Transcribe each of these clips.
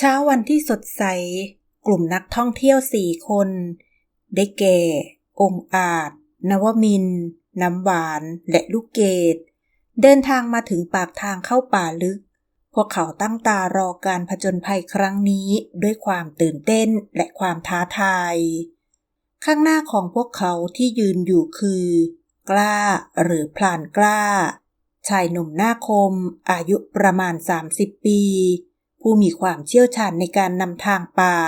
เช้าวันที่สดใส กลุ่มนักท่องเที่ยวสี่คน ได้แก่ องอาจ นวมิน น้ำหวาน และลูกเกด เดินทางมาถึงปากทางเข้าป่าลึก พวกเขาตั้งตารอการผจญภัยครั้งนี้ด้วยความตื่นเต้นและความท้าทาย ข้างหน้าของพวกเขาที่ยืนอยู่คือ กล้าหรือพลานกล้า ชายหนุ่มหน้าคม อายุประมาณ 30 ปี ผู้มีความเชี่ยวชาญในการนำทางป่า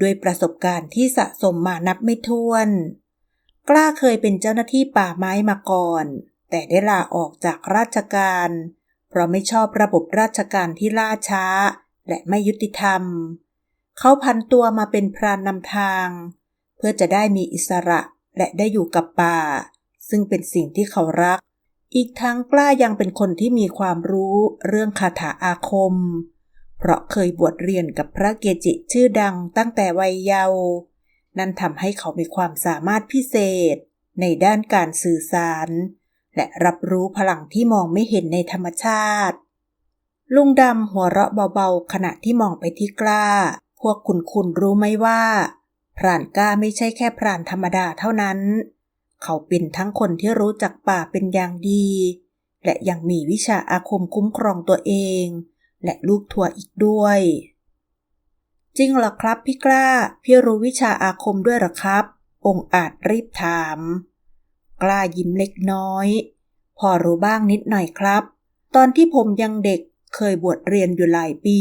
ด้วยประสบการณ์ที่สะสมมานับไม่ถ้วน กล้าเคยเป็นเจ้าหน้าที่ป่าไม้มาก่อน แต่ได้ลาออกจากราชการ เพราะไม่ชอบระบบราชการที่ล่าช้า และไม่ยุติธรรม เขาพันตัวมาเป็นพรานนำทาง เพื่อจะได้มีอิสระและได้อยู่กับป่า ซึ่งเป็นสิ่งที่เขารัก อีกทั้งกล้ายังเป็นคนที่มีความรู้เรื่องคาถาอาคม เพราะเคยบวชเรียนกับพระเกจิชื่อดังตั้งแต่วัยเยาว์นั่นทำให้เขามีความสามารถพิเศษ ในด้านการสื่อสาร และรับรู้พลังที่มองไม่เห็นในธรรมชาติ ลุงดำหัวเราะเบาๆ ขณะที่มองไปที่กล้า พวกคุณคุณรู้ไหมว่า พรานกล้าไม่ใช่แค่พรานธรรมดาเท่านั้น เขาเป็นทั้งคนที่รู้จักป่าเป็นอย่างดี และยังมีวิชาอาคมคุ้มครองตัวเอง และลูกทัวอีกด้วย จริงเหรอครับพี่กล้า พี่รู้วิชาอาคมด้วยหรอครับ องค์อาจรีบถาม กล้ายิ้มเล็กน้อย พอรู้บ้างนิดหน่อยครับ ตอนที่ผมยังเด็กเคยบวชเรียนอยู่หลายปี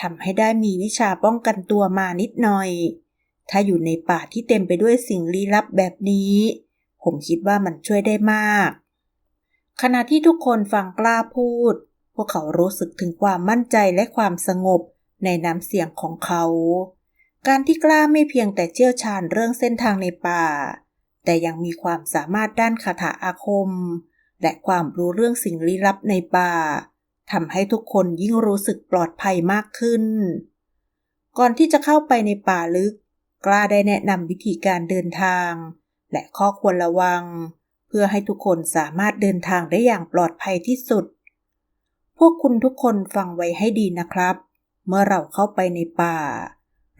ทำให้ได้มีวิชาป้องกันตัวมานิดหน่อย ถ้าอยู่ในป่าที่เต็มไปด้วยสิ่งลี้ลับแบบนี้ ผมคิดว่ามันช่วยได้มาก ขณะที่ทุกคนฟังกล้าพูด พวกเขารู้สึกถึงความมั่นใจและความสงบในน้ำเสียงของเขา การที่กล้าไม่เพียงแต่เชี่ยวชาญเรื่องเส้นทางในป่า แต่ยังมีความสามารถด้านคาถาอาคม และความรู้เรื่องสิ่งลี้ลับในป่าทำให้ทุกคนยิ่งรู้สึกปลอดภัยมากขึ้น ก่อนที่จะเข้าไปในป่าลึก กล้าได้แนะนำวิธีการเดินทาง และข้อควรระวัง เพื่อให้ทุกคนสามารถเดินทางได้อย่างปลอดภัยที่สุด พวกคุณทุกคนฟังไว้ให้ดีนะครับ เมื่อเราเข้าไปในป่า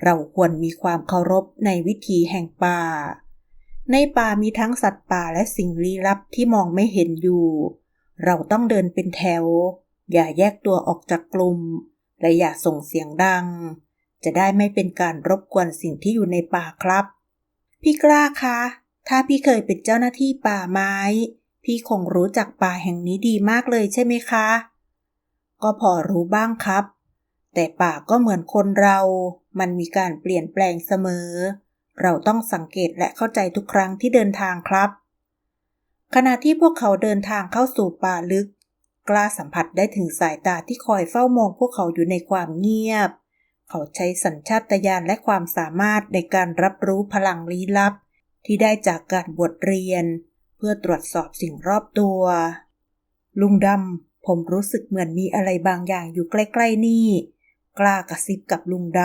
เราควรมีความเคารพในวิถีแห่งป่า ในป่ามีทั้งสัตว์ป่าและสิ่งลี้ลับที่มองไม่เห็นอยู่ เราต้องเดินเป็นแถว อย่าแยกตัวออกจากกลุ่ม และอย่าส่งเสียงดัง จะได้ไม่เป็นการรบกวนสิ่งที่อยู่ในป่าครับ พี่กล้าคะ ถ้าพี่เคยเป็นเจ้าหน้าที่ป่าไม้ พี่คงรู้จักป่าแห่งนี้ดีมากเลยใช่ไหมคะ ก็พอรู้บ้างครับ แต่ป่าก็เหมือนคนเรา มันมีการเปลี่ยนแปลงเสมอ เราต้องสังเกตและเข้าใจทุกครั้งที่เดินทางครับ ขณะที่พวกเขาเดินทางเข้าสู่ป่าลึก กล้าสัมผัสได้ถึงสายตาที่คอยเฝ้ามองพวกเขาอยู่ในความเงียบ เขาใช้สัญชาตญาณและความสามารถในการรับรู้พลังลี้ลับ ที่ได้จากการบวชเรียน เพื่อตรวจสอบสิ่งรอบตัว ลุงดำ ผมรู้สึกเหมือนมีอะไรบางอย่างอยู่ใกล้ๆนี่ กล้ากระซิบกับลุงด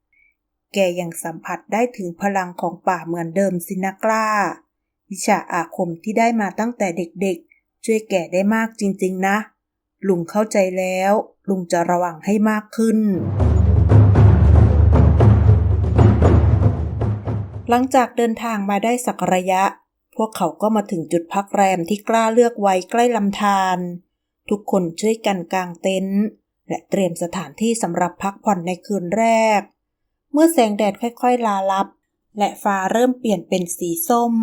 ำ แกยังสัมผัสได้ถึงพลังของป่าเหมือนเดิมสินะกล้า วิชาอาคมที่ได้มาตั้งแต่เด็กๆ ช่วยแกได้มากจริงๆนะ ลุงเข้าใจแล้ว ลุงจะระวังให้มากขึ้น หลังจากเดินทางมาได้สักระยะ พวกเขาก็มาถึงจุดพักแรมที่กล้าเลือกไว้ใกล้ลำธาร ทุกคนช่วยกันกางเต็นท์และเตรียมสถานที่สำหรับพักผ่อนในคืนแรก เมื่อแสงแดดค่อยๆ ลาลับ และฟ้าเริ่มเปลี่ยนเป็นสีส้ม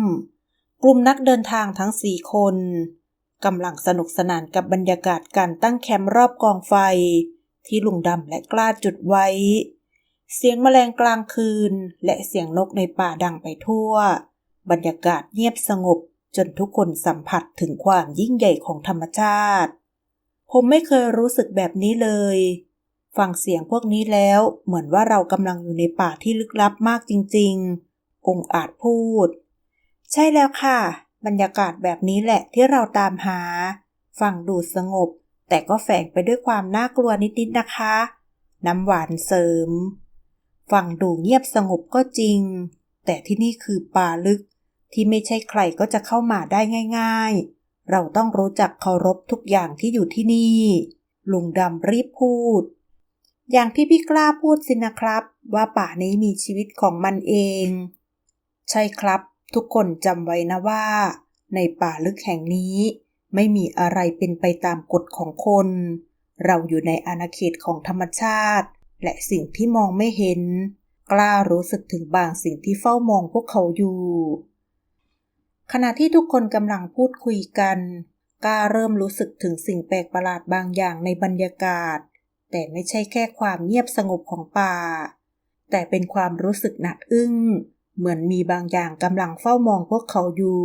กลุ่มนักเดินทางทั้งสี่คนกำลังสนุกสนานกับบรรยากาศการตั้งแคมป์รอบกองไฟ ที่ลุงดำและกล้าจุดไว้ เสียงแมลงกลางคืน และเสียงนกในป่าดังไปทั่ว บรรยากาศเงียบสงบจนทุกคนสัมผัสถึงความยิ่งใหญ่ของธรรมชาติ ผมไม่เคยรู้สึกแบบนี้เลย ฟังเสียงพวกนี้แล้วเหมือนว่าเรากำลังอยู่ในป่าที่ลึกลับมากจริง ๆ องอาจพูด ใช่แล้วค่ะ บรรยากาศแบบนี้แหละที่เราตามหา ฟังดูสงบ แต่ก็แฝงไปด้วยความน่ากลัวนิดๆนะคะ น้ำหวานเสริม ฟังดูเงียบสงบก็จริง แต่ที่นี่คือป่าลึกที่ไม่ใช่ใครก็จะเข้ามาได้ง่าย ๆ เราต้องรู้จักเคารพทุกอย่างที่อยู่ที่นี่ ลุงดำรีบพูด อย่างที่พี่กล้าพูดสินะครับ ว่าป่านี้มีชีวิตของมันเอง ใช่ครับ ทุกคนจำไว้นะว่า ในป่าลึกแห่งนี้ ไม่มีอะไรเป็นไปตามกฎของคน เราอยู่ในอาณาเขตของธรรมชาติ และสิ่งที่มองไม่เห็น กล้ารู้สึกถึงบางสิ่งที่เฝ้ามองพวกเขาอยู่ ขณะที่ทุกคนกำลังพูดคุยกันก้าเริ่มรู้สึกถึงสิ่งแปลกประหลาดบางอย่างในบรรยากาศ แต่ไม่ใช่แค่ความเงียบสงบของป่า แต่เป็นความรู้สึกหนักอึ้ง เหมือนมีบางอย่างกำลังเฝ้ามองพวกเขาอยู่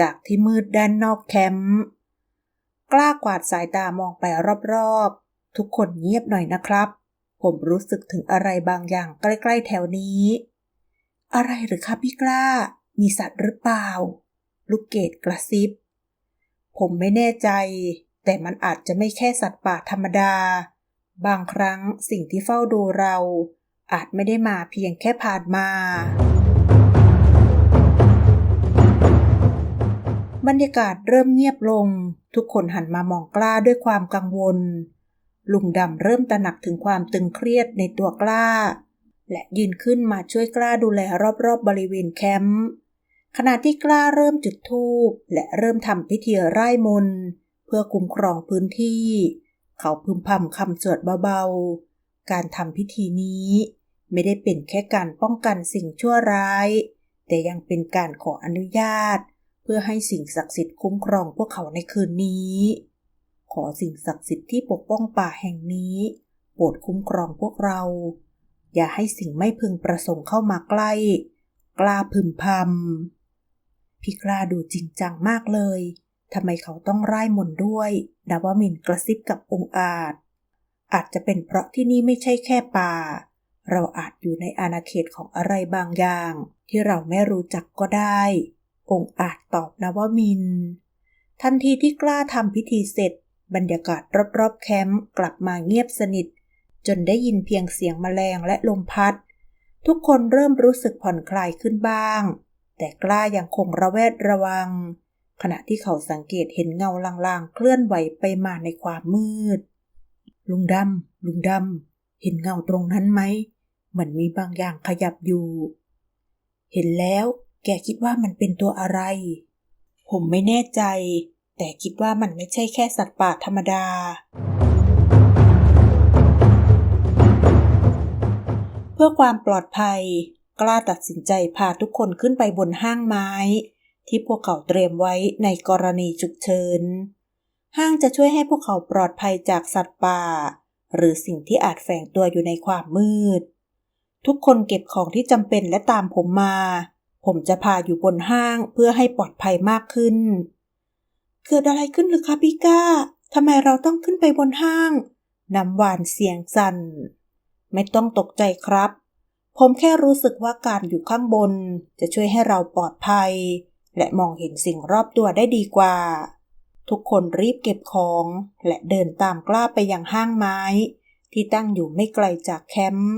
จากที่มืดด้านนอกแคมป์กล้ากวาดสายตามองไปรอบๆ ทุกคนเงียบหน่อยนะครับ ผมรู้สึกถึงอะไรบางอย่างใกล้ๆแถวนี้ อะไรหรือครับพี่กล้า มีสัตว์หรือเปล่า ลูกเกดกระซิบ ผมไม่แน่ใจ แต่มันอาจจะไม่แค่สัตว์ป่าธรรมดา บางครั้งสิ่งที่เฝ้าดูเรา อาจไม่ได้มาเพียงแค่ผ่านมา บรรยากาศเริ่มเงียบลง ทุกคนหันมามองกล้าด้วยความกังวล ลุงดำเริ่มตระหนักถึงความตึงเครียดในตัวกล้า และยืนขึ้นมาช่วยกล้าดูแลรอบๆบบริเวณแคมป์ ขณะที่กล้าเริ่มจุดธูปและเริ่มทำพิธีไร้มน เพื่อคุ้มครองพื้นที่ เขาพึมพำคำสวดเบาๆ การทำพิธีนี้ไม่ได้เป็นแค่การป้องกันสิ่งชั่วร้าย แต่ยังเป็นการขออนุญาต เพื่อให้สิ่งศักดิ์สิทธิ์คุ้มครองพวกเขาในคืนนี้ ขอสิ่งศักดิ์สิทธิ์ที่ปกป้องป่าแห่งนี้ โปรดคุ้มครองพวกเรา อย่าให้สิ่งไม่พึงประสงค์เข้ามาใกล้ กล้าพึมพำ พี่กล้าดูจริงจังมากเลยทำไมเขาต้องไร้มนด้วยดาวมินกระซิบกับองอาจ อาจจะเป็นเพราะที่นี่ไม่ใช่แค่ป่า เราอาจอยู่ในอาณาเขตของอะไรบางอย่าง ที่เราไม่รู้จักก็ได้ องอาจตอบนวมิน ทันทีที่กล้าทำพิธีเสร็จ บรรยากาศรอบๆแคมป์กลับมาเงียบสนิท จนได้ยินเพียงเสียงแมลงและลมพัด ทุกคนเริ่มรู้สึกผ่อนคลายขึ้นบ้าง แต่กล้ายังคงระแวดระวัง ขณะที่เขาสังเกตเห็นเงาลางๆ เคลื่อนไหวไปมาในความมืด ลุงดำลุงดำเห็นเงาตรงนั้นไหมเหมือนมีบางอย่างขยับอยู่ เห็นแล้ว แกคิดว่ามันเป็นตัวอะไร ผมไม่แน่ใจ แต่คิดว่ามันไม่ใช่แค่สัตว์ป่าธรรมดาเพื่อความปลอดภัย กล้าตัดสินใจพาทุกคนขึ้นไปบนห้างไม้ ที่พวกเขาเตรียมไว้ในกรณีฉุกเฉิน ห้างจะช่วยให้พวกเขาปลอดภัยจากสัตว์ป่า หรือสิ่งที่อาจแฝงตัวอยู่ในความมืด ทุกคนเก็บของที่จำเป็นและตามผมมา ผมจะพาอยู่บนห้างเพื่อให้ปลอดภัยมากขึ้น เกิดอะไรขึ้นหรือคะพี่ก้าทำไมเราต้องขึ้นไปบนห้าง น้ำหวานเสียงสัน่น ไม่ต้องตกใจครับ ผมแค่รู้สึกว่าการอยู่ข้างบน จะช่วยให้เราปลอดภัย และมองเห็นสิ่งรอบตัวได้ดีกว่า ทุกคนรีบเก็บของ และเดินตามกล้าไปยังห้างไม้ ที่ตั้งอยู่ไม่ไกลจากแคมป์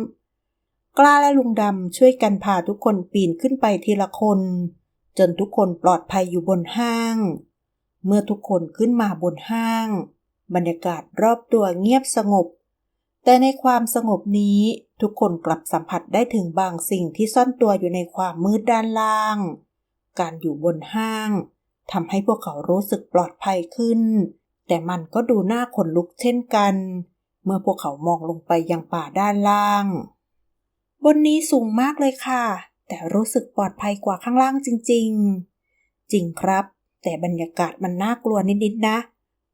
กล้าและลุงดำช่วยกันพาทุกคนปีนขึ้นไปทีละคน จนทุกคนปลอดภัยอยู่บนห้าง เมื่อทุกคนขึ้นมาบนห้าง บรรยากาศรอบตัวเงียบสงบ แต่ในความสงบนี้ทุกคนกลับสัมผัสได้ถึงบางสิ่งที่ซ่อนตัวอยู่ในความมืดด้านล่าง การอยู่บนห้างทำให้พวกเขารู้สึกปลอดภัยขึ้น แต่มันก็ดูน่าขนลุกเช่นกัน เมื่อพวกเขามองลงไปยังป่าด้านล่าง บนนี้สูงมากเลยค่ะ แต่รู้สึกปลอดภัยกว่าข้างล่างจริง ๆ จริงครับ แต่บรรยากาศมันน่ากลัวนิดๆนะ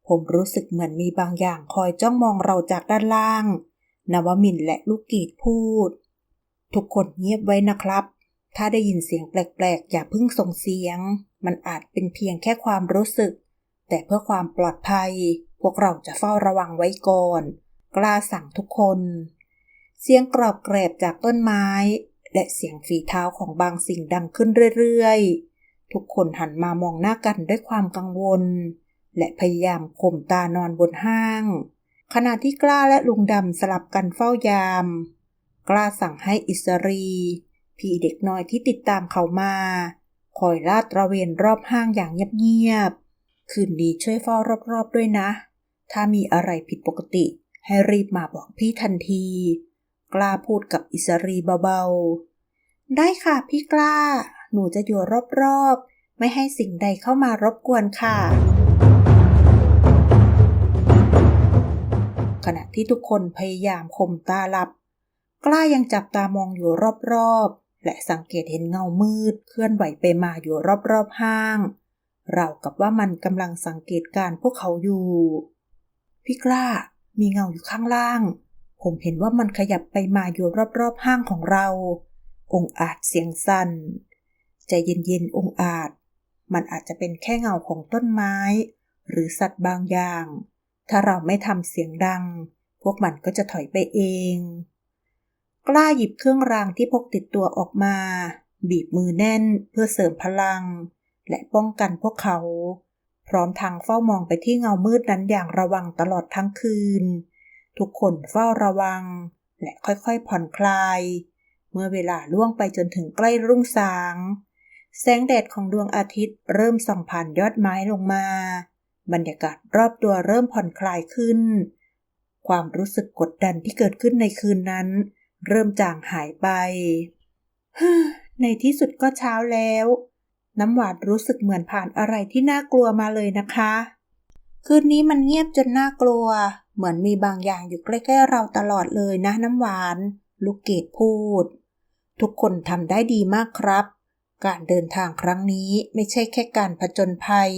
ผมรู้สึกเหมือนมีบางอย่างคอยจ้องมองเราจากด้านล่าง นวมินและลูกกีดพูด ทุกคนเงียบไว้นะครับ ถ้าได้ยินเสียงแปลกๆ อย่าเพิ่งส่งเสียง มันอาจเป็นเพียงแค่ความรู้สึก แต่เพื่อความปลอดภัย พวกเราจะเฝ้าระวังไว้ก่อน กล้าสั่งทุกคน เสียงกรอบแกรบจากต้นไม้ และเสียงฝีเท้าของบางสิ่งดังขึ้นเรื่อยๆ ทุกคนหันมามองหน้ากันด้วยความกังวล และพยายามข่มตานอนบนห้าง ขณะที่กล้าและลุงดำสลับกันเฝ้ายาม กล้าสั่งให้อิสรี พี่เด็กน้อยที่ติดตามเขามา คอยลาดตระเวนรอบห้างอย่างเงียบๆ คืนนี้ช่วยเฝ้ารอบๆด้วยนะ ถ้ามีอะไรผิดปกติ ให้รีบมาบอกพี่ทันที กล้าพูดกับอิสรีเบาๆ ได้ค่ะพี่กล้า หนูจะอยู่รอบๆ ไม่ให้สิ่งใดเข้ามารบกวนค่ะ ขณะที่ทุกคนพยายามข่มตาหลับ กล้ายังจับตามองอยู่รอบๆ และสังเกตเห็นเงามืด เคลื่อนไหวไปมาอยู่รอบๆห้าง เรากับว่ามันกำลังสังเกตการพวกเขาอยู่ พี่กล้า มีเงาอยู่ข้างล่าง ผมเห็นว่ามันขยับไปมาอยู่รอบๆห้างของเรา องอาจเสียงสั่นใจเย็นๆ องอาจ มันอาจจะเป็นแค่เงาของต้นไม้ หรือสัตว์บางอย่าง ถ้าเราไม่ทำเสียงดัง พวกมันก็จะถอยไปเอง กล้าหยิบเครื่องรางที่พกติดตัวออกมา บีบมือแน่นเพื่อเสริมพลัง และป้องกันพวกเขา พร้อมทางเฝ้ามองไปที่เงามืดนั้นอย่างระวังตลอดทั้งคืน ทุกคนเฝ้าระวัง และค่อยๆผ่อนคลาย เมื่อเวลาล่วงไปจนถึงใกล้รุ่งสาง แสงแดดของดวงอาทิตย์เริ่มส่องผ่านยอดไม้ลงมา บรรยากาศรอบตัวเริ่มผ่อนคลายขึ้น ความรู้สึกกดดันที่เกิดขึ้นในคืนนั้น เริ่มจางหายไป ในที่สุดก็เช้าแล้ว น้ำหวานรู้สึกเหมือนผ่านอะไรที่น่ากลัวมาเลยนะคะ คืนนี้มันเงียบจนน่ากลัว เหมือนมีบางอย่างอยู่ใกล้ๆเราตลอดเลยนะน้ำหวาน ลูกเกดพูด ทุกคนทำได้ดีมากครับ การเดินทางครั้งนี้ไม่ใช่แค่การผจญภัย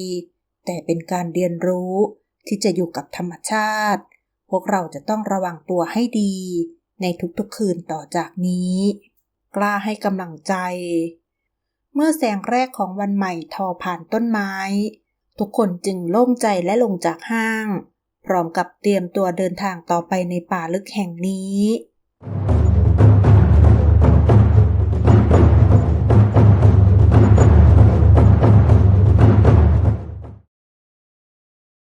แต่เป็นการเรียนรู้ที่จะอยู่กับธรรมชาติ พวกเราจะต้องระวังตัวให้ดี ในทุกๆคืนต่อจากนี้ กล้าให้กำลังใจ เมื่อแสงแรกของวันใหม่ทอผ่านต้นไม้ ทุกคนจึงโล่งใจและลงจากห้าง พร้อมกับเตรียมตัวเดินทางต่อไปในป่าลึกแห่งนี้